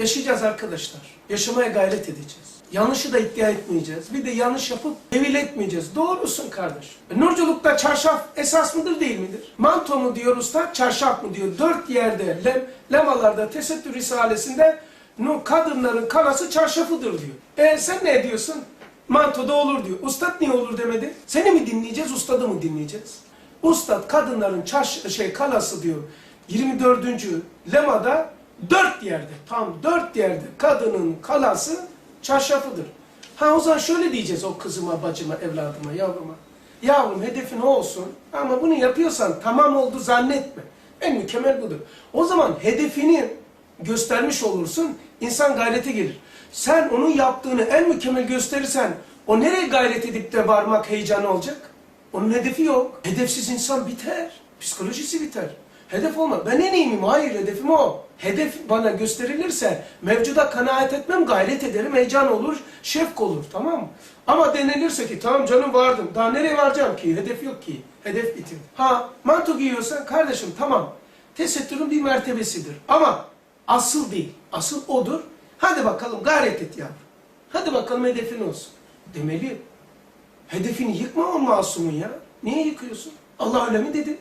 Yaşayacağız arkadaşlar. Yaşamaya gayret edeceğiz. Yanlışı da iddia etmeyeceğiz. Bir de yanlış yapıp devil etmeyeceğiz. Doğrusun kardeş. E, Nurculukta çarşaf esas mıdır değil midir? Manto mu diyor usta, çarşaf mı diyor? Dört yerde, lem, lemalarda, tesettür risalesinde nu, kadınların kanası çarşafıdır diyor. E sen ne diyorsun? Mantoda olur diyor. Ustad niye olur demedi? Seni mi dinleyeceğiz, ustadı mı dinleyeceğiz? Ustad kadınların çarş şey kalası diyor. 24. lemada dört yerde, tam dört yerde kadının kalası çarşafıdır. Ha o zaman şöyle diyeceğiz o kızıma, bacıma, evladıma, yavruma. Yavrum hedefin o olsun ama bunu yapıyorsan tamam oldu zannetme. En mükemmel budur. O zaman hedefini göstermiş olursun, insan gayrete gelir. Sen onun yaptığını en mükemmel gösterirsen, o nereye gayret edip de varmak heyecanı olacak? Onun hedefi yok. Hedefsiz insan biter. Psikolojisi biter. Hedef olma. Ben en iyiyim. Hayır hedefim o. Hedef bana gösterilirse mevcuda kanaat etmem, gayret ederim, heyecan olur, şefk olur. Tamam mı? Ama denilirse ki tamam canım vardım. Daha nereye varacağım ki? Hedef yok ki. Hedef bitir. Ha manto giyiyorsan kardeşim tamam. Tesettürün bir mertebesidir. Ama asıl değil. Asıl odur. Hadi bakalım gayret et yavrum. Hadi bakalım hedefin olsun. Demeli. Hedefini yıkma o masumun ya. Niye yıkıyorsun? Allah öyle mi dedi?